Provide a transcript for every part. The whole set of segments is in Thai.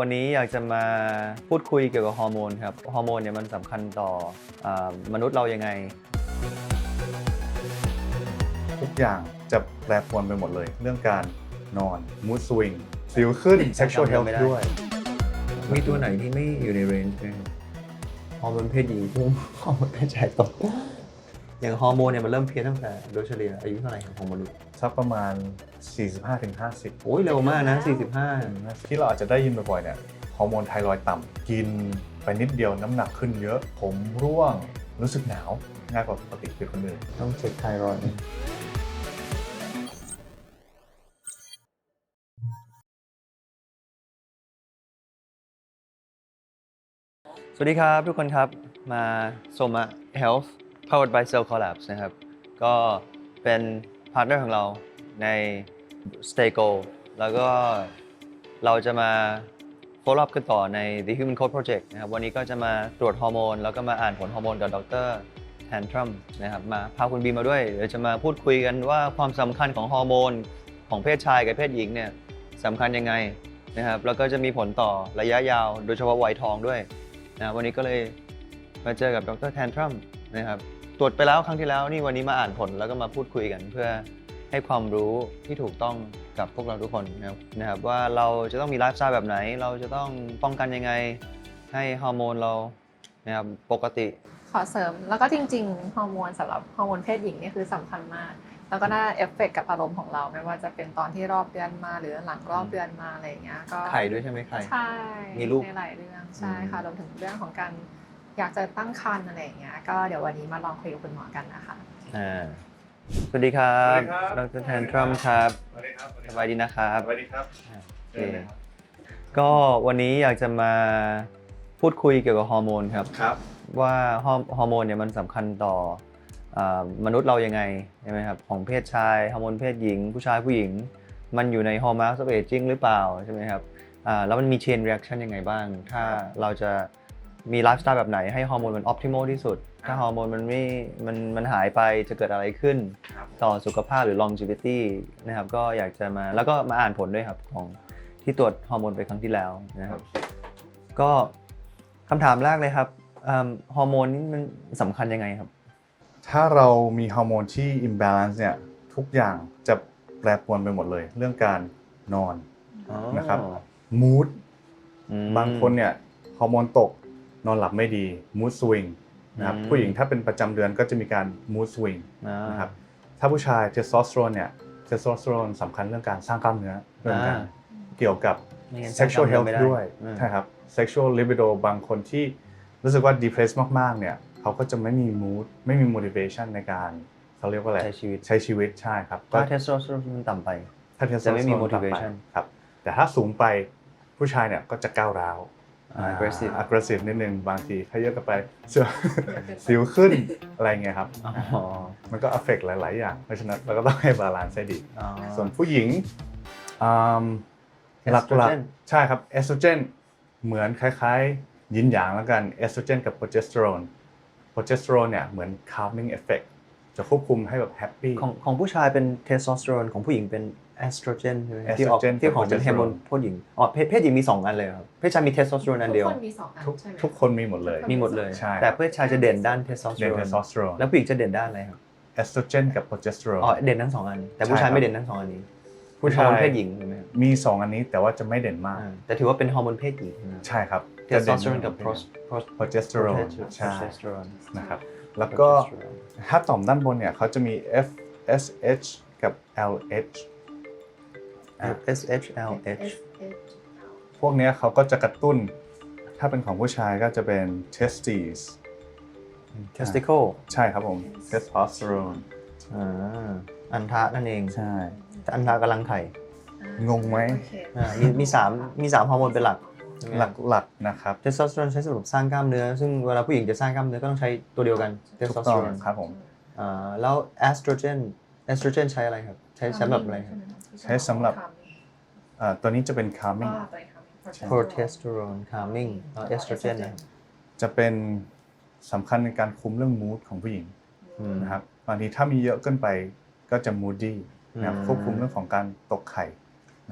วันนี้อยากจะมาพูดคุยเกี่ยวกับฮอร์โมนครับ ฮอร์โมนเนี่ยมันสำคัญต่ออามนุษย์เรายังไง ทุกอย่างจะแปรปรวนไปหมดเลย เรื่องการนอน mood swing สิวขึ้น sexual จำ health ไม่ได้ด้วย มีตัวไหนที่ไม่อยู่ในเรนจ์ไหมครับฮอร์โมนเพศหญิงพุ่งฮอร์โมนเพศชายตก อย่างฮอร์โมนเนี่ยมันเริ่มเพี้ยนตั้งแต่โดยเฉลี่ยอายุเท่าไหร่ครับของมนุษย์สักประมาณ 45-50 โอ้ยเร็วมากนะที่เราอาจจะได้ยินบ่อยๆเนี่ยฮอร์โมนไทรอยด์ต่ำกินไปนิดเดียวน้ำหนักขึ้นเยอะ ผมร่วงรู้สึกหนาวง่ายกว่าปกติคือคนอื่น45ต้องเช็คไทรอยด์สวัสดีครับทุกคนครับมา Soma Health powered by Cell Collabs นะครับ ก็เป็นพาร์ทเนอร์ของเราใน Stay Go แล้วก็เราจะมา follow up กันต่อใน The Human Code Project นะครับ วันนี้ก็จะมาตรวจฮอร์โมน แล้วก็มาอ่านผลฮอร์โมนกับดรแทนทรัมนะครับ มาพาคุณบีมาด้วย เดี๋ยวจะมาพูดคุยกันว่าความสำคัญของฮอร์โมน ของเพศชายกับเพศหญิงเนี่ยสำคัญยังไงนะครับ แล้วก็จะมีผลต่อระยะยาว โดยเฉพาะวัยทองด้วยนะวันนี้ก็เลยมาเจอกับดรแทนทรัม นะครับตรวจไปแล้วครั้งที่แล้วนี่วันนี้มาอ่านผลแล้วก็มาพูดคุยกันเพื่อให้ความรู้ที่ถูกต้องกับพวกเราทุกคนนะครับนะครับว่าเราจะต้องมีไลฟ์สไตล์แบบไหน เราจะต้องป้องกันยังไงให้ฮอร์โมนเรานะครับปกติ ขอเสริมแล้วก็จริงๆฮอร์โมนสำหรับฮอร์โมนเพศหญิงเนี่ยคือสำคัญมาก แล้วก็น่าเอฟเฟกต์กับอารมณ์ของเราไม่ว่าจะเป็นตอนที่รอบเดือนมาหรือหลังรอบเดือนมาอะไรอย่างเงี้ยก็ไข่ด้วยใช่ไหมไข่ ใช่มีลูก ในหลายเรื่องใช่ค่ะรวมถึงเรื่องของการ อยากจะตั้งครรภ์อะไรอย่างเงี้ยก็เดี๋ยววันนี้มาลองคุยกับคุณหมอกันนะคะอ่าสวัสดีครับสวัสดีครับดรแทนทรัมครับสวัสดีครับสบายดีนะครับสวัสดีครับโอเคก็วันนี้อยากจะมาพูดคุยเกี่ยวกับฮอร์โมนครับครับว่าฮอร์ฮอร์โมนเนี่ยมันสำคัญต่ออามนุษย์เรายังไงใช่ไหมครับของเพศชายฮอร์โมนเพศหญิง ผู้ชายผู้หญิง มันอยู่ในฮอร์โมนออฟเอจิ้งหรือเปล่าใช่ไหมครับอ่าแล้วมันมีเชนเรีแอคชั่นยังไงบ้าง ถ้าเราจะ มีไลฟ์สไตล์แบบไหนให้ฮอร์โมนมันออ t ติม l ที่สุด ถ้าฮอร์โมนมันไม่มันมันหายไปจะเกิดอะไรขึ้นครับต่อสุขภาพหรือ longevity นะครับก็อยากจะมาแล้วก็มาอ่านผลด้วยครับของที่ตรวจฮอร์โมนไปครั้งที่แล้วนะครับก็คำถามแรกเลยครับอืมฮอร์โมนนี่มันสำคัญยังไงครับ ถ้าเรามีฮอร์โมนที่ imbalance เนี่ยทุกอย่างจะแปรปรวนไปหมดเลย เรื่องการนอนนะครับ mood อืมบางคนเนี่ยฮอร์โมนตก นอนหลับไม่ดี mood swing นะครับอืมผู้หญิงถ้าเป็นประจำเดือนก็จะมีการ mood swing อ่านะครับถ้าผู้ชายเทสโทสเตอโรนเนี่ยเทสโทสเตอโรนสำคัญเรื่องการสร้างกล้ามเนื้อเรื่องการอ่าเกี่ยวกับไม่งั้น sexual จำ health ไม่ได้วยอืมใช่ครับ sexual libido บางคนที่รู้สึกว่า depressed มากๆเนี่ยเขาก็จะไม่มี mood ไม่มี motivation ในการเขาเรียกว่าอะไรใช้ชีวิตใช้ชีวิตใช่ครับถ้าเทสโทสเตอโรนมันต่ำไป ถ้าเทสโทจะไม่มีสเตอโรนต่ำไป motivation ครับแต่ถ้าสูงไปผู้ชายเนี่ยก็จะก้าวร้าวอ่า aggressive aggressive นิดนึงบางทีถ้าเยอะเกันไปเสือสิวขึ้นอะไรเงี้ยครับอ๋อมันก็ affect หลาย ๆ อย่าง เพราะฉะนั้นเราก็ต้องให้บาลานซ์ให้ดีอ๋อส่วนผู้หญิงอืมหลัก Estrogen ๆใช่ครับเอสโตรเจนเหมือนคล้ายๆ ยินหยางแล้วกันเอสโตรเจนกับโปรเจสเตอโรนโปรเจสเตอโรนเนี่ยเหมือน calming effect จะควบคุมให้แบบแฮปปี้ของของผู้ชายเป็นเทสโทสเตอโรนของผู้หญิงเป็นเอสโตรเจนใช่ไหมที่ออก Estrogen ที่ของเป็นกับฮอร์โมน progesterone เพศหญิงอ๋อเพศเพศหญิงมี2อันเลยครับเพศชายมีเทสโทสเตอโรนอันเดียวทุกคนมีสองอันทุกใช่ไหมทุกคนมีหมดเลยมีหมดเลยใช่แต่เพศชายจะเด่นด้านเทสโทสเตอเด่นโรเทนสโทสเตอโรนแล้วผู้หญิงจะเด่นด้านอะไรครับเอสโตรเจนกับโปรเจสเตอโรนอ๋อเด่นทั้งสองอัน แต่ผู้ชายใช่ครับไม่เด่นทั้งสองอันนี้ ผู้ชายเป็นฮอร์โมนเพศหญิงใช่ไหมครับมี2อันนี้แต่ว่าจะไม่เด่นมากอ่าแต่ถือว่าเป็นฮอร์โมนเพศหญิงนะใช่ครับเทสโทสเตอโรนกับโปรสโปรสโปรเจสเตอโรนใช่โปรเจสเตอโรนนะครับ แล้วก็ถ้าต่อมด้านบนเนี่ยเขาจะมี FSH กับ LH อะ S H L H พวกเนี้ยเขาก็จะกระตุ้น ถ้าเป็นของผู้ชายก็จะเป็น testes testicle ใช่ครับผม testosterone อ่าอันทะนั่นเองใช่แต่อันทะกำลังไข่งงไหมโอเคอ่ามีมีสามมีสามฮอร์โมนเป็นหลัก หลักๆนะครับเทสโทสเตอโรนใช้สำหรับสร้างกล้ามเนื้อ ซึ่งเวลาผู้หญิงจะสร้างกล้ามเนื้อก็ต้องใช้ตัวเดียวกันเทสถูโทกสต้เตอองโรนครับผมอ่าแล้วเอสโตรเจนเอสโตรเจนใช้อะไรครับ ใช้สำหรับอะไรครับใช้สำหรับ อ่าตัวนี้จะเป็น calming โปรเทสเตอโรนคาร์มิ่งแล้วเอสโตรเจนนะครับ จะเป็นสำคัญในการคุมเรื่อง mood ของผู้หญิงอืม นะครับบางทีถ้ามีเยอะเกินไปก็จะ moody นะครับอืม ควบคุมเรื่องของการตกไข่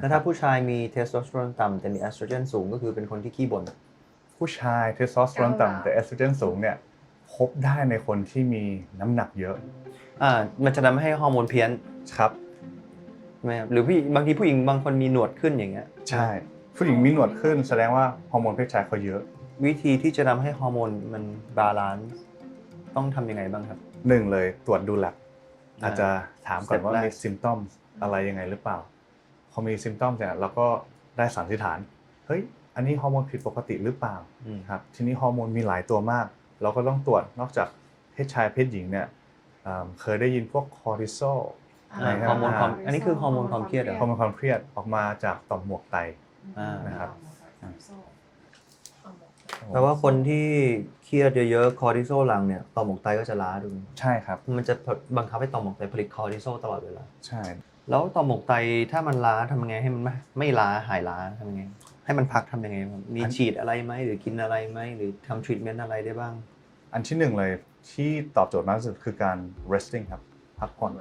แล้วถ้าผู้ชายมีเทสโทสเตอโรนต่ำแต่มีเอสโตรเจนสูงก็คือเป็นคนที่ขี้บ่นผู้ชายเทสโทสเตอโรนต่ำแต่เอสโตรเจนสูงเนี่ยพบได้ในคนที่มีน้ำหนักเยอะ อ่า มันจะทำให้ฮอร์โมนเพี้ยนครับใช่ไหมครับหรือผู้หญิงบางทีผู้หญิงบางคนมีหนวดขึ้นอย่างเงี้ย ใช่ ผู้หญิงมีหนวดขึ้นแสดงว่าฮอร์โมนเพศชายเขาเยอะ วิธีที่จะทำให้ฮอร์โมนมันบาลานซ์ต้องทำยังไงบ้างครับหนึ่งเลยตรวจดูแลบอ่าอาจจะถามก่อนว่า Step แรกมีซิมตอมอะไรยังไงหรือเปล่า พอมีซิมตอมเนี่ยเราก็ได้สันนิษฐานเฮ้ยอันนี้ฮอร์โมนผิดปกติหรือเปล่าอืมครับทีนี้ฮอร์โมนมีหลายตัวมาก เราก็ต้องตรวจนอกจากเพศชายเพศหญิงเนี่ยอ่าเคยได้ยินพวกคอร์ติซอลอ่าฮอร์โมนความอันนี้คือฮอร์โมนความเครียดเหรอฮอร์โมนความเครียดออกมาจากต่อมหมวกไตอ่านะครับแปลว่าคนที่เครียดเยอะๆคอร์ติโซลหลังเนี่ยต่อมหมวกไตก็จะล้าดูใช่ครับ มันจะบังคับให้ต่อมหมวกไตผลิตคอร์ติโซลตลอดเวลาใช่ แล้วต่อมหมวกไตถ้ามันล้าทำยังไงให้มันไม่ไม่ล้าหายล้าทำยังไง ให้มันพักทำยังไงครับมีฉีดอะไรไหมหรือกินอะไรไหมหรือทำทรีทเมนต์อะไรได้บ้าง อันที่หนึ่งเลยที่ตอบโจทย์มากที่สุดคือการ resting ครับ พักผ่อน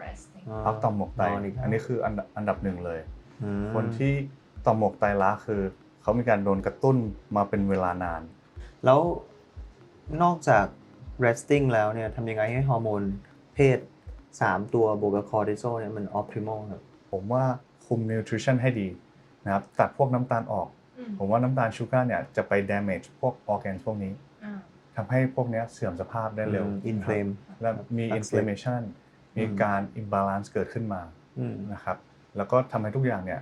พักต่อมหมวกไต นอนอีกอันนี้คืออันดับอันดับหนึ่งเลย อืมคนที่ต่อมหมวกไตล้าคือ เขามีการโดนกระตุ้นมาเป็นเวลานาน แล้วนอกจาก resting แล้วเนี่ยทำยังไงให้ฮอร์โมนเพศ 3 ตัวบวกกับคอร์ติโซลเนี่ยมัน optimal ครับผมว่าคุม nutrition ให้ดีนะครับตัดพวกน้ำตาลออก ผมว่าน้ำตาลชูการ์เนี่ยจะไป damage พวก organ พวกนี้ทำให้พวกเนี้ยเสื่อมสภาพได้เร็วอินฟลามและมีอักเสบ inflammation มีการ imbalance เกิดขึ้นมาอืมนะครับแล้วก็ทำให้ทุกอย่างเนี่ย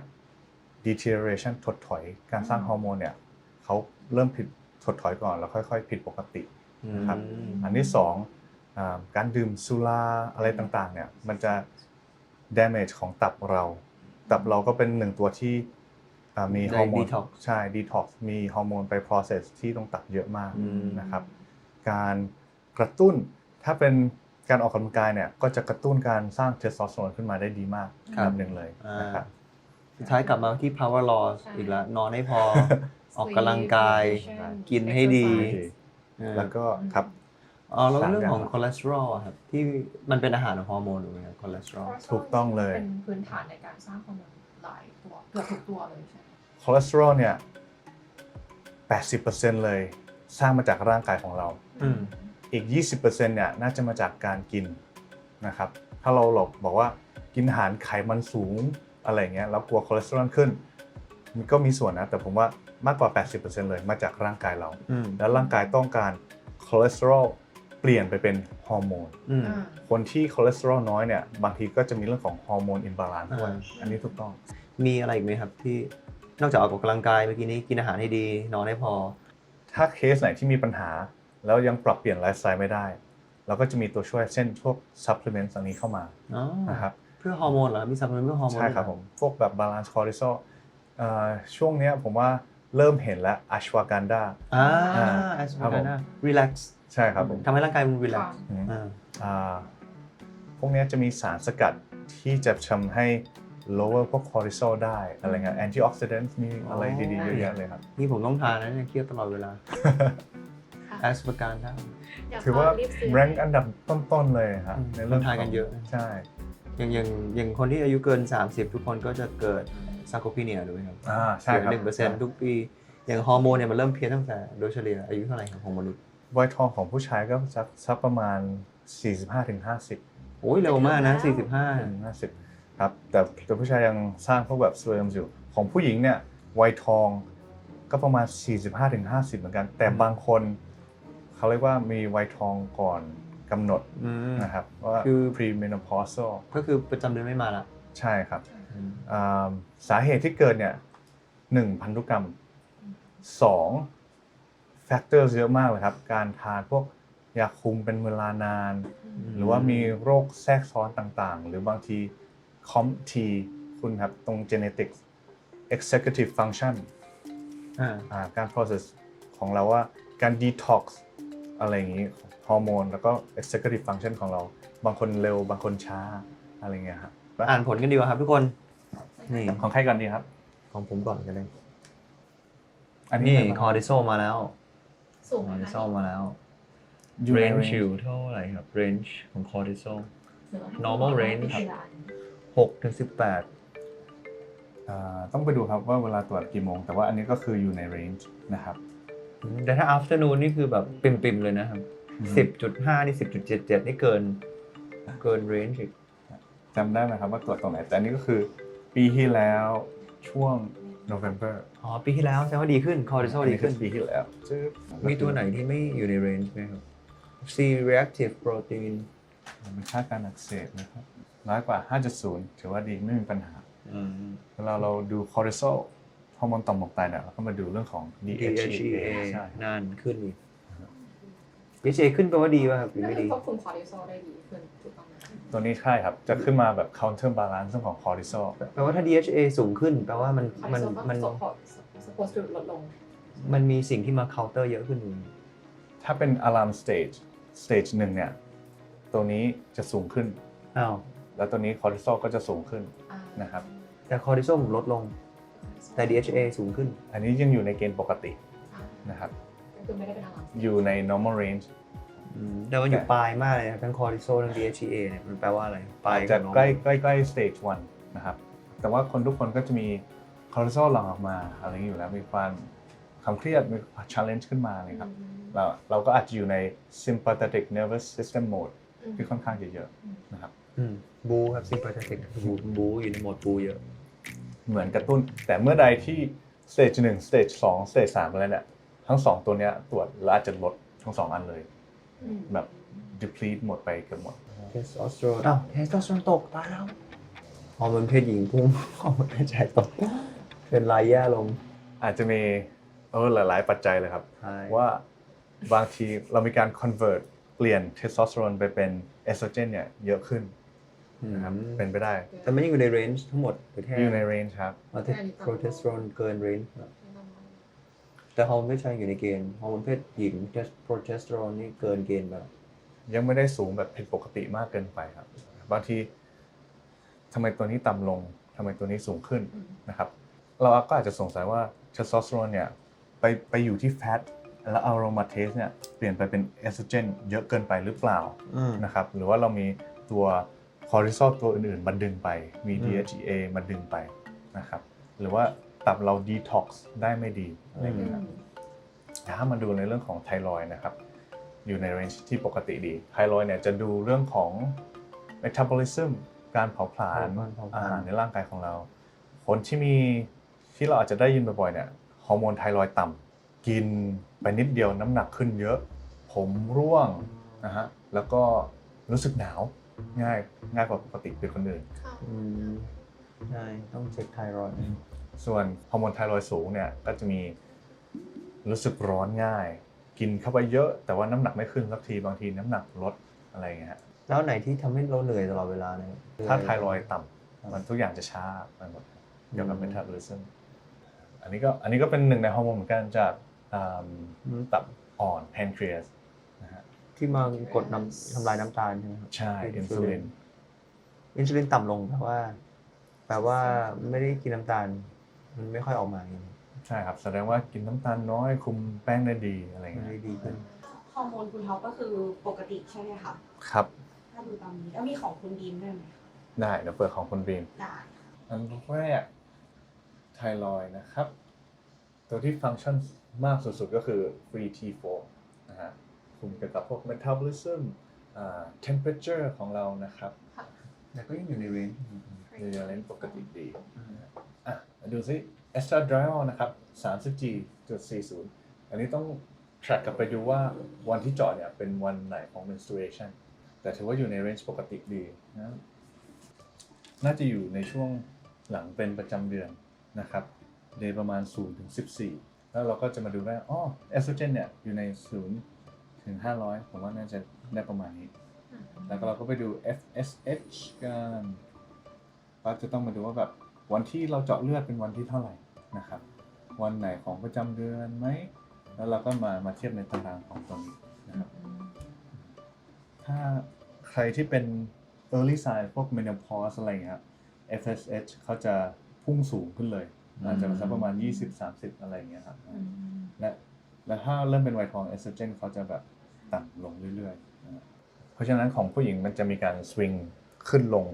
deterioration ถดถอยการสร้างฮอร์โมนเนี่ยเขาเริ่มผิดถดถอยก่อนแล้วค่อย ๆ ผิดปกติครับอืมอันที่สองอา การดื่มสุราอะไรต่างๆเนี่ยมันจะ damage ของตับเรา ตับเราก็เป็นหนึ่งตัวที่อ่ามีได้ฮอร์โมน detox ใช่ detox มีฮอร์โมนไป process ที่ตรงตับเยอะมากอืมนะครับ การกระตุ้นถ้าเป็นการออกกำลังกายเนี่ยก็จะกระตุ้นการสร้างเทสโทสเตอโรนขึ้นมาได้ดีมากอันดับหนึ่งเลยอ่านนะครับสุดท้ายกลับมาที่ power loss ใช่อีกแล้วนอนให้พอออกกำลังกายกินให้ดีเออแล้วก็ครับ อ๋อแล้วสามเรื่องของอย่างคอเลสเตอรอลอะครับที่มันเป็นอาหารของฮอร์โมนถูกไหมครับคอเลสเตอรอล ถูกต้องเลย เป็นพื้นฐานในการสร้างฮอร์โมนหลายตัวเกือบทุกตัวเลยใช่ไหมคอเลสเตอรอลเนี่ย 80%เลยสร้างมาจากร่างกายของเรา อืม อีก 20%เนี่ยน่าจะมาจากการกินนะครับ ถ้าเราหลบบอกว่ากินอาหารไขมันสูงอะไรเงี้ยแล้วกลัวคอเลสเตอรอลขึ้น มันก็มีส่วนนะ แต่ผมว่ามากกว่า 80%เลยมาจากร่างกายเรา อืม แล้วร่างกายต้องการคอเลสเตอรอล เปลี่ยนไปเป็นฮอร์โมนอืมคนที่คอเลสเตอรอลน้อยเนี่ยบางทีก็จะมีเรื่องของฮอร์โมนอินบาลานซ์ด้วยอ่าอันนี้ถูกต้อง มีอะไรอีกไหมครับที่นอกจากออกกำลังกายเมื่อกี้นี้กินอาหารให้ดีนอนให้พอ ถ้าเคสไหนที่มีปัญหา แล้วยังปรับเปลี่ยนไลฟ์สไตล์ไม่ได้เราก็จะมีตัวช่วยเช่นพวกซัพพลีเมนต์อันนี้เข้ามาอ๋อนะครับเพื่อฮอร์โมนเหรอมีซัพพลีเมนต์เพื่อฮอร์โมนใช่ครับด้วยผเหอมพวกแบบบาลานซ์คอร์ติซอลช่วงเนี้ยผมว่า เริ่มเห็นแล้วอัชวากันดาอ่าอ่าแอสครัพาบผมร์รีแลกซ์ใช่ครับผมทำให้ร่างกายมันรีแลกซ์อืมอ่าอ่าพวกเนี้ยจะมีสารสกัดที่จะทำให้ lower พวกคอร์ติซอลได้อะไรเงี้ย antioxidant มีอะไรดีๆเยอะแยะเลยครับ นี่ผมต้องทานนะเนี่ยเครียดตลอดเวลาแอสพาร์การได้ถือว่าแรงอันดับต้นๆเลยครับอืมในเรื่องคนทานกันเยอะ ใช่อย่างอย่างอย่างคนที่อายุเกิน 30 ทุกคนก็จะเกิด ซาโคพีเนียถูกไหมครับอ่าใช่ครับหนึ่งเปอร์เซ็นต์ทุกปี อย่างฮอร์โมนเนี่ยมันเริ่มเพี้ยนตั้งแต่โดยเฉลี่ยอายุเท่าไหร่ครับของมนุษย์วัยทองของผู้ชายก็สักสักประมาณ 45-50ถึง50โอ้ยเร็วมากนะถึง50 ครับ แต่แต่ผู้ชายยังสร้างพวกแบบสเวิร์มอยู่ ของผู้หญิงเนี่ยวัยทองก็ประมาณ 45-50ถึง50เหมือนกัน แต่บางคนเขาเรียกว่ามีวัยทองก่อนกำหนด45อืมนะครับว่าคือ premenopausal ก็คือประจำเดือนไม่มาละใช่ครับ อืมอ่าสาเหตุที่เกิดเนี่ยหนึ่งพันธุกรรมสองแฟกเตอร์เยอะมากเลยครับ การทานพวกยาคุมเป็นเวลานาน หรือว่ามีโรคแทรกซ้อนต่างๆ หรือบางที COMT คุณครับ ตรง genetics executive function อ่าอ่าการ process ของเราว่าการ detox อะไรอย่างนี้ฮอร์โมนแล้วก็ executive function ของเรา บางคนเร็วบางคนช้าอะไรเงี้ยครับอ่านผลกันดีกว่าครับทุกคน นี่ของใครก่อนดีครับ ของผมก่อนกันเลยอันนี่นี้คอร์ติโซมาแล้วสูงคอร์ตินะโซมาแล้วอยู่ใน range อยู่เท่าไหร่ครับ range ของคอร์ติโซ normal range ครับ6ถึง18อ่าต้องไปดูครับว่าเวลาตรวจกี่โมง แต่ว่าอันนี้ก็คืออยู่ในเรนจ์นะครับ แต่ถ้า afternoon นี่คือแบบปิ่มๆเลยนะครับ10.5นี่10.77นี่เกิน เกิน range อีกจำได้ไหมครับว่าตรวจตรงไหน แต่อันนี้ก็คือ ปีที่แล้วช่วง November อ๋อปีที่แล้วแสดงว่าดีขึ้น cortisol ดีขึ้น ปีที่แล้วจึ๊บมีตัวไหนที่ไม่อยู่ใน range ไหมครับ C reactive protein เป็นค่าการอักเสบนะครับน้อยกว่า 5.0 ถือว่าดีไม่มีปัญหาอืมเวลาเราดูคอร์ติซอลฮอร์โมนต่อมหมวกไตเนี่ยเราก็มาดูเรื่องของ DHEA DHEA ใช่นานขึ้นอีก DHEA ขึ้นแปลว่าดีป่ะครับหรือนั่นไม่คือดี ควบคุมคอร์ติซอลได้ดีขึ้นถูกต้องไหมคะตัวนี้ใช่ครับ จะขึ้นมาแบบ counter balance เรื่องของคอร์ติซอลแปลว่าถ้า DHA สูงขึ้น แปลว่ามันคอร์มัตินซอลก็มันสปอร์ตสปอร์ตลดลง มันมีสิ่งที่มา counter เยอะขึ้นอยู่ถ้าเป็น alarm stage stage หนึ่งเนี่ย ตัวนี้จะสูงขึ้น อ้าว แล้วตัวนี้คอร์ติซอลก็จะสูงขึ้นอ่านะครับ แต่ cortisol ผมลดลง แต่ DHA สูงขึ้น อันนี้ยังอยู่ในเกณฑ์ปกติอ่านะครับก็ คือไม่ได้เป็นอะไรอยู่ใน normal range อืมแต่มันอยู่ปลายมากเลยนะทั้ง cortisol ทั้ง DHEA เนี่ยมันแปลว่าอะไรปลายจะบใกล้ใกล้ใกล้ stage 1นะครับ แต่ว่าคนทุกคนก็จะมีคอร์ติซอลหลั่งออกมาอะไรอย่างนี้อยู่แล้ว มีความความเครียด มี challenge ขึ้นมาเลยครับ เราเราก็อาจจะอยู่ใน sympathetic nervous system mode ที่ค่อนข้างจะเยอะนะครับ อืมบูครับ sympathetic บูบูอยู่ในโหมดบูเยอะ เหมือนกระตุ้น แต่เมื่อใดที่ stage 1 stage 2 stage 3อะไรเนี่ย ทั้งสองตัวเนี้ยตรวจแล้วอาจจะลดทั้งสองอันเลย แบบ deplete หมดไปเกือบหมด testosterone อ้าว testosterone ตกตายแล้วฮอร์โมนเพศหญิงพุ่งฮอร์โมนเพศชายตกเป็นรายแย่ลงอาจจะมีเออหลาย ๆ ปัจจัยเลยครับ ใช่ว่าบางทีเรามีการ convert เปลี่ยนเทสโทสเตอโรนไปเป็นเอสโตรเจนเนี่ยเยอะขึ้นนะครับอืมเป็นไปได้แต่ไม่ได้อยู่ใน range ทั้งหมดหรือแค่อยู่ใน range ครับ เอาที่ progesterone เกิน range แต่ฮอร์โมนเพศชายอยู่ในเกณฑ์ฮอร์โมนเพศหญิง progesterone นี่เกินเกณฑ์ไปแล้วยังไม่ได้สูงแบบผิดปกติมากเกินไปครับ บางทีทำไมตัวนี้ต่ำลงทำไมตัวนี้สูงขึ้นนะครับ เราก็อาจจะสงสัยว่าเทสโทสเตอโรนเนี่ยไปไปอยู่ที่แฟตแล้วอะโรมาเทสเนี่ยเปลี่ยนไปเป็นเอสโตรเจนเยอะเกินไปหรือเปล่านะครับ หรือว่าเรามีตัวคอร์ติซอลตัวอื่นๆมาดึงไป มีอืม DHEA มาดึงไปนะครับ หรือว่า ตับเราดีท็อกซ์ได้ไม่ดีอะไรอย่างเงี้ยครับแต่ถ้ามาดูในเรื่องของไทรอยด์นะครับ อยู่ในเรนจ์ที่ปกติดี ไทรอยด์เนี่ยจะดูเรื่องของ metabolism การเผาผลาญการเผาผลาญอาหารในร่างกายของเรา คนที่มีที่เราอาจจะได้ยินบ่อยๆเนี่ยฮอร์โมนไทรอยด์ต่ำกินไปนิดเดียวน้ำหนักขึ้นเยอะ ผมร่วงนะฮะแล้วก็รู้สึกหนาวง่ายง่ายกว่าปกติเป็นคนอื่นอืมใช่ต้องเช็คไทรอยด์ ส่วนฮอร์โมนไทรอยด์สูงเนี่ยก็จะมีรู้สึกร้อนง่าย กินเข้าไปเยอะแต่ว่าน้ำหนักไม่ขึ้นสักทีบางทีน้ำหนักลดอะไรอย่างเงี้ยฮะแล้วไหนที่ทำให้เราเหนื่อยตลอดเวลาเนี่ยถ้าไทรอยด์ต่ำมันทุกอย่างจะช้าไปหมดเกี่ยวกับเมตาบอลิซึมอันนี้ก็อันนี้ก็เป็นหนึ่งในฮอร์โมนเหมือนกันจากอ่าตับอ่อนแพนครีสนะฮะที่มากดน้ำทำลายน้ำตาลใช่ไหมครับใช่อินซูลินอินซูลินต่ำลงแปลว่า แปลว่าไม่ได้กินน้ำตาล มันไม่ค่อยออกมาอย่างนี้ใช่ครับ แสดงว่ากินน้ำตาลน้อยคุมแป้งได้ดีอะไรมันเงี้ยได้ดีขึ้น ฮอร์โมนคุณท็อปก็คือปกติใช่ไหมคะ ครับ ถ้าดูตามนี้แล้วมีของคุณดีมด้วยไหมคะได้เดี๋ยวเปิดของคุณบีม ได้ อันแรกไทรอยด์นะครับ ตัวที่ฟังก์ชันมากสุดๆก็คือ free T4 นะฮะคุมเกี่ยวกับพวก metabolism อ่า temperature ของเรานะครับ แต่ก็ยังอยู่ในเรนจ์เรียนเล่นปกติดีอะมา ดูซิ estradiol นะครับ 30G.40 อันนี้ต้อง track กลับไปดูว่าวันที่เจาะเนี่ยเป็นวันไหนของ menstruation แต่ถือว่าอยู่ใน range ปกติดีนะน่าจะอยู่ในช่วงหลังเป็นประจำเดือนนะครับเดย์ประมาณ 0 ถึง 14 แล้วเราก็จะมาดูว่าอ๋อเอสโตรเจนเนี่ยอยู่ใน 0 ถึง 500 ผมว่าน่าจะได้ประมาณนี้ แล้วก็เราก็ไปดู FSH กันก็จะต้องมาดูว่าแบบ วันที่เราเจาะเลือดเป็นวันที่เท่าไหร่นะครับ วันไหนของประจำเดือนไหม แล้วเราก็มามาเทียบในตารางของตรงนี้นะครับ ถ้าใครที่เป็น early sign พวก menopause อะไรอย่างเงี้ยครับ FSH เขาจะพุ่งสูงขึ้นเลยอาจจะสักประมาณ 20-30 อะไรอย่างเงี้ยครับและและถ้าเริ่มเป็นวัยทองเอสโตรเจนเขาจะแบบต่ำลงเรื่อยๆนะครับเพราะฉะนั้นของผู้หญิงมันจะมีการสวิงขึ้นลง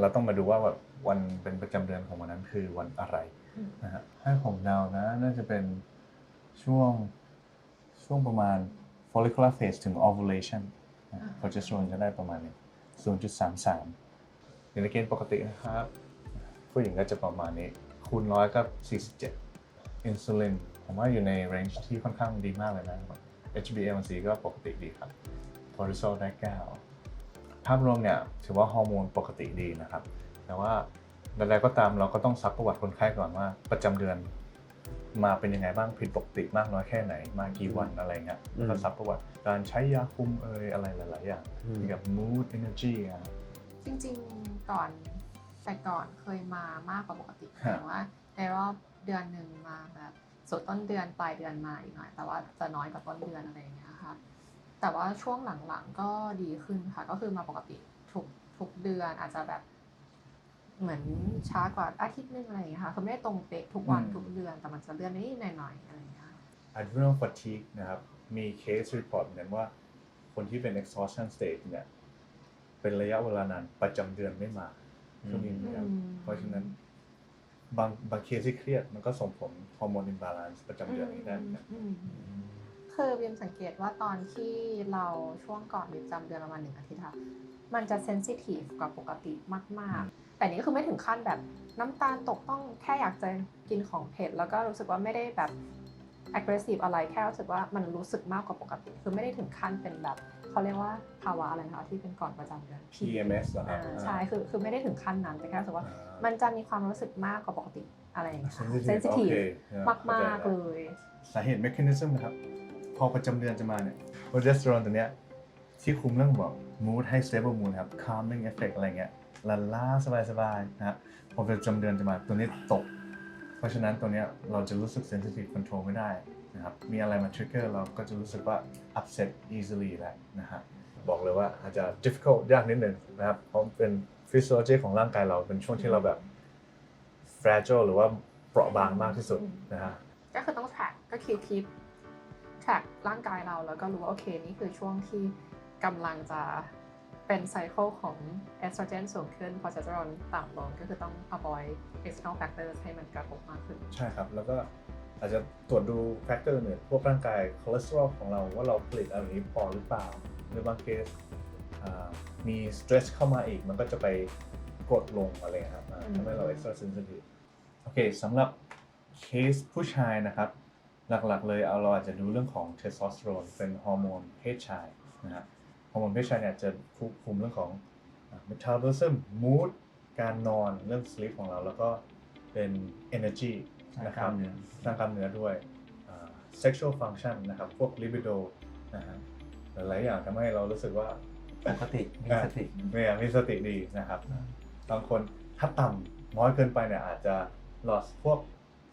เราต้องมาดูว่าแบบ วันเป็นประจำเดือนของวันนั้นคือวันอะไรอืมนะฮะให้ผมเดานะน่าจะเป็นช่วงช่วงประมาณ follicular phase ถึง ovulation นะ progesterone จะได้ประมาณนี้0.33อยู่ในเกณฑ์ปกตินะครับ ผู้หญิงก็จะประมาณนี้ คูณร้อยก็ 47 อินซูลินผมว่าอยู่ใน range ที่ค่อนข้างดีมากเลยนะ HbA1c ก็ปกติดีครับคอร์ติซอลได้ 9 ภาพรวมเนี่ยถือว่าฮอร์โมนปกติดีนะครับ แต่ว่าใดๆก็ตามเราก็ต้องซักประวัติคนไข้ก่อนว่า ประจำเดือน มาเป็นยังไงบ้างผิดปกติมากน้อยแค่ไหน มากี่วันอะไรเงี้ยอืมก็ซักประวัติการใช้ยาคุมเอยอะไรหลายๆอย่างอืมเกี่ยวกับ mood energy อะจริงๆก่อนแต่ก่อนเคยมามากกว่าปกติหฮะมายถึงว่าในรอบเดือนหนึ่งมาแบบสุดต้นเดือนปลายเดือนมาอีกหน่อย แต่ว่าจะน้อยกว่าต้นเดือนอะไรอย่างเงี้ยค่ะแต่ว่าช่วงหลังๆก็ดีขึ้นค่ะ ก็คือมาปกติทุกทุกเดือนอาจจะแบบ เหมือนช้ากว่าอาทิตย์หนึงอะไรอย่างเงี้ยค่ะคือไม่ได้ตรงเป๊ะทุกวันอืมทุกเดือนแต่มันจะเลื่อนนิดๆหน่อยๆอะไรอย่างเงี้ย adrenal fatigue นะครับ มีเคส report เหมือนกันว่า คนที่เป็น exhaustion state เนี่ย เป็นระยะเวลานานประจำเดือนไม่มาก็มีเหมือนกันอืมเพราะฉะนั้น บางบางเคสที่เครียดมันก็ส่งผลฮอร์โมน imbalance ประจำเดือนนี้ได้เหมือนกันอืมคือวิมสังเกตว่าตอนที่เราช่วงก่อนวิมจำเดือนประมาณหนึ่งอาทิตย์ค่ะ มันจะเซนซิทีฟกว่าปกติมาก ๆ แต่นี้ก็คือไม่ถึงขั้นแบบน้ำตาลตกต้องแค่อยากจะกินของเผ็ด แล้วก็รู้สึกว่าไม่ได้แบบ aggressive อะไรแค่รู้สึกว่ามันรู้สึกมากกว่าปกติ คือไม่ได้ถึงขั้นเป็นแบบเขาเรียกว่าภาวะอะไรนะคะที่เป็นก่อนประจำเดือน PMS เหรอครับอ่าใช่คือคือไม่ได้ถึงขั้นนั้นแต่แค่รู้สึกว่าอ่ามันจะมีความรู้สึกมากกว่าปกติอะไรอย่างเงี้ย sensitive เซนซิทีฟโอเคอ่มากเข้ใจมากแวๆเลยสาเหตุ mechanism นะครับ พอประจำเดือนจะมาเนี่ย progesterone ตัวเนี้ยที่คุมเรื่องบอก mood ให้ stable mood นะครับ calming effect อะไรเงี้ย ลันล่าสบายๆนะครับพอประจำเดือนจะมาตัวนี้ตก เพราะฉะนั้นตัวเนี้ยเราจะรู้สึก sensitive control ไม่ได้นะครับมีอะไรมา trigger เราก็จะรู้สึกว่า upset easily แหล้วนะฮะบอกเลยว่าอาจจะ difficult ยากนิดนึงนะครับเพราะเป็น physiology ของร่างกายเราเป็นช่วงที่เราแบบ fragile หรือว่าเปราะบางมากที่สุดนะฮะก็คือต้อง track ก็คือ keep track ร่างกายเราแล้วก็รู้ว่าโอเคนี่คือช่วงที่กำลังจะ เป็นไซเคิลของเอสโตรเจนสูงขึ้นพอเจสเตอโรนต่ำลงก็คือต้อง avoid external factors ให้มันกระทบมากขึ้น ใช่ครับ แล้วก็อาจจะตรวจดูแฟกเตอร์เนี่ยพวกร่างกายคอเลสเตอรอลของเราว่าเราผลิตอะไรนี้พอหรือเปล่า หรือบางเคสอ่ามีสเตรสเข้ามาอีกมันก็จะไปกดลงอะไรครับอ่าอืมทำให้เรา extra sensitive โอเคสำหรับเคสผู้ชายนะครับ หลักๆเลยเอาเราอาจจะดูเรื่องของเทสโทสเตอโรนเป็นฮอร์โมนเพศชายนะฮะ ฮอร์โมนเพศชายเนี่ยจะควบคุมเรื่องของ metabolism mood การนอนเรื่อง sleep ของเรา แล้วก็เป็น energy นะครับสร้างกล้ามเนื้อสร้างกล้ามเนื้อด้วยอ่า sexual function นะครับ พวก libido นะฮะหลายๆอย่างทำให้เรารู้สึกว่าปกติมีสติเนี่ยมีสติดีนะครับบางคนถ้าต่ำน้อยเกินไปเนี่ยอาจจะ loss พวก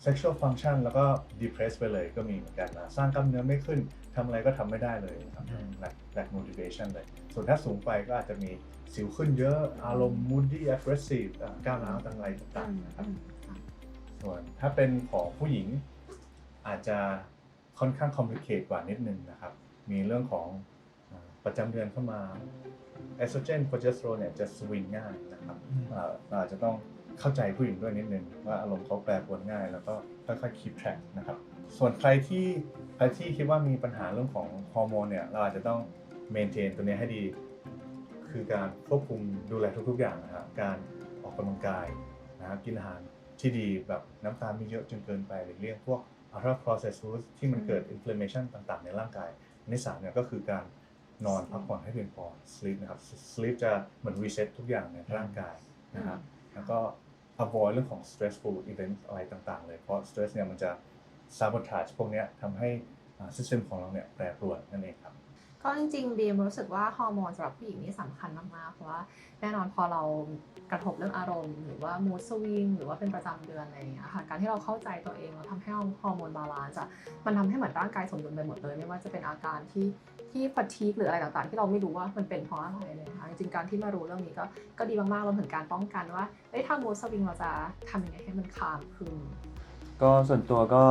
sexual function แล้วก็ depress ไปเลยก็มีเหมือนกันนะ สร้างกล้ามเนื้อไม่ขึ้น ทำอะไรก็ทำไม่ได้เลยนะครับอืม lack lack motivation เลย ส่วนถ้าสูงไปก็อาจจะมีสิวขึ้นเยอะ อารมณ์ moody aggressive อะก้าวร้าวต่างอะไรต่างๆนะครับ ส่วนถ้าเป็นของผู้หญิงอาจจะค่อนข้าง complicate กว่านิดนึงนะครับ มีเรื่องของอ่าประจำเดือนเข้ามา estrogen progesterone เนี่ยจะสวิงง่ายนะครับอืมอ่าเราอาจจะต้อง เข้าใจผู้หญิงด้วยนิดนึงว่าอารมณ์เขาแปรปรวนง่าย แล้วก็ค่อยๆ keep track นะครับ ส่วนใครที่ใครที่คิดว่ามีปัญหาเรื่องของฮอร์โมนเนี่ยเราอาจจะต้อง maintain ตัวนี้ให้ดี คือการควบคุมดูแลทุกๆอย่างนะครับการออกกำลังกายนะครับกินอาหารที่ดีแบบน้ำตาลไม่เยอะจนเกินไปหรือเลี่ยงพวก ultra processed foods ที่มันเกิด inflammation ต่างๆ ในร่างกายอันที่สามเนี่ยก็คือการนอนพักผ่อนให้เพียงพอ sleep นะครับ sleep จะเหมือน reset ทุกอย่างในร่างกายนะครับแล้วก็ avoid เรื่องของ stressful event อะไรต่างๆ เลย เพราะ stress เนี่ยมันจะ sabotage พวกนี้ทำให้ system ของเราเนี่ยแปรปรวนนั่นเองครับก็จริงๆบีมรู้สึกว่าฮอร์โมนสำหรับผู้หญิงนี่สำคัญมากๆ เพราะว่าแน่นอนพอเรากระทบเรื่องอารมณ์ หรือว่า mood swing หรือว่าเป็นประจำเดือนอะไรอย่างเงี้ยค่ะการที่เราเข้าใจตัวเองเราทำให้ฮอร์โมนบาลานซ์อะมันทำให้เหมือนร่างกายสมดุลไปหมดเลย ไม่ว่าจะเป็นอาการที่ ที่ fatigue หรืออะไรต่างๆ ที่เราไม่รู้ว่ามันเป็นเพราะอะไรเลยนะคะจริงๆการที่มารู้เรื่องนี้ก็ก็ดีมากๆรวมถึงการป้องกันว่าเอ้ยถ้า mood swing เราจะทำยังไงให้มันคามขึ้นก็ส่วนตัวก็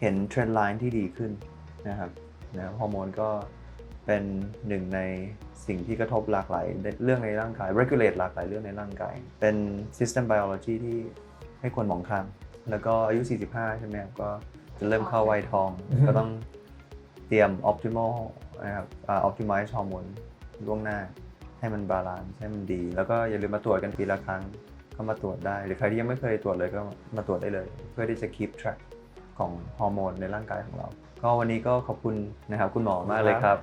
เห็นเทรนด์ไลน์ที่ดีขึ้นนะครับนะฮอร์โมนก็เป็นหนึ่งในสิ่งที่กระทบหลากหลายเรื่องในร่างกาย regulate หลากหลายเรื่องในร่างกาย เป็น system biology ที่ไม่ควรมองข้ามแล้วก็อายุ 45 ใช่ไหมครับก็จะเริ่มเข้าวัยทองก็ต้อง เตรียม optimal นะครับอ่า optimize ฮอร์โมนล่วงหน้า ให้มันบาลานซ์ให้มันดี แล้วก็อย่าลืมมาตรวจกันปีละครั้งก็มาตรวจได้ หรือใครที่ยังไม่เคยตรวจเลยก็มาตรวจได้เลย เพื่อที่จะ keep track ของฮอร์โมนในร่างกายของเรา ก็วันนี้ก็ขอบคุณนะครับคุณหมอมากเลยครับ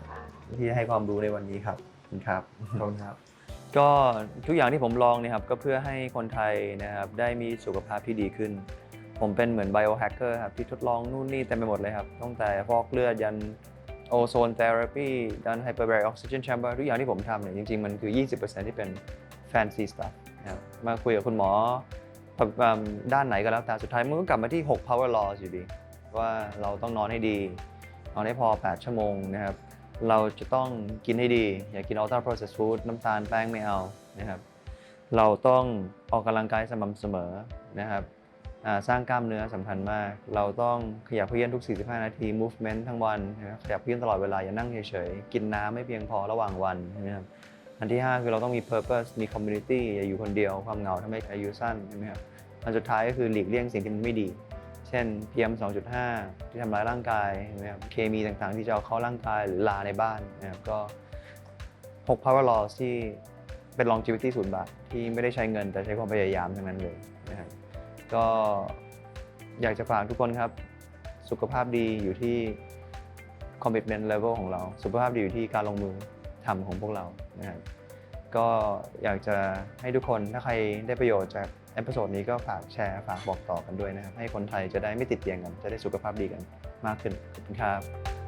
ที่ให้ความรู้ในวันนี้ครับขอบคุณครับขอบคุณครับ ก็ทุกอย่างที่ผมลองเนี่ยครับก็เพื่อให้คนไทยนะครับได้มีสุขภาพที่ดีขึ้น ผมเป็นเหมือนไบโอแฮกเกอร์ครับที่ทดลองนู่นนี่เต็มไปหมดเลยครับตั้งแต่ฟอกเลือดยันโอโซนเทอราปียันไฮเปอร์แบริกออกซิเจนแชมเบอร์ทุกอย่างที่ผมทำเนี่ยจริงๆ มันคือ 20%ที่เป็นแฟนซีสตัฟนะครับมาคุยกับคุณหมอด้านไหนก็แล้วแต่สุดท้ายมันก็กลับมาที่ 6 power laws อยู่ดีว่าเราต้องนอนให้ดี นอนให้พอ 8 ชั่วโมงนะครับเราจะต้องกินให้ดี อย่ากิน ultra processed food น้ำตาลแป้งไม่เอานะครับเราต้องออกกำลังกายสม่ำเสมอนะครับ สร้างกล้ามเนื้อสำคัญมาก เราต้องขยับเขยื้อนทุก 45 นาที movement ทั้งวันนะครับขยับเขยื้อนตลอดเวลาอย่านั่งเฉยๆ กินน้ำไม่เพียงพอระหว่างวันนะครับอันที่ 5 คือเราต้องมี purpose มี community อย่าอยู่คนเดียวความเหงาทำให้อายุสั้นใช่ไหมครับอันสุดท้ายก็คือหลีกเลี่ยงสิ่งที่มันไม่ดี เช่น PM 2.5 ที่ทำร้ายร่างกายนะครับเคมีต่างๆ ที่จะเอาเข้าร่างกายหรือลาในบ้านนะครับก็ 6 power laws ที่เป็น longevity ศูนย์บาทที่ไม่ได้ใช้เงินแต่ใช้ความพยายามทั้งนั้นเลยนะครับ ก็อยากจะฝากทุกคนครับ สุขภาพดีอยู่ที่ commitment level ของเรา สุขภาพดีอยู่ที่การลงมือทำของพวกเรานะครับก็อยากจะให้ทุกคนถ้าใครได้ประโยชน์จากเอพิโซดนี้ก็ฝากแชร์ฝากบอกต่อกันด้วยนะครับ ให้คนไทยจะได้ไม่ติดเตียงกัน จะได้สุขภาพดีกันมากขึ้นขอบคุณครับ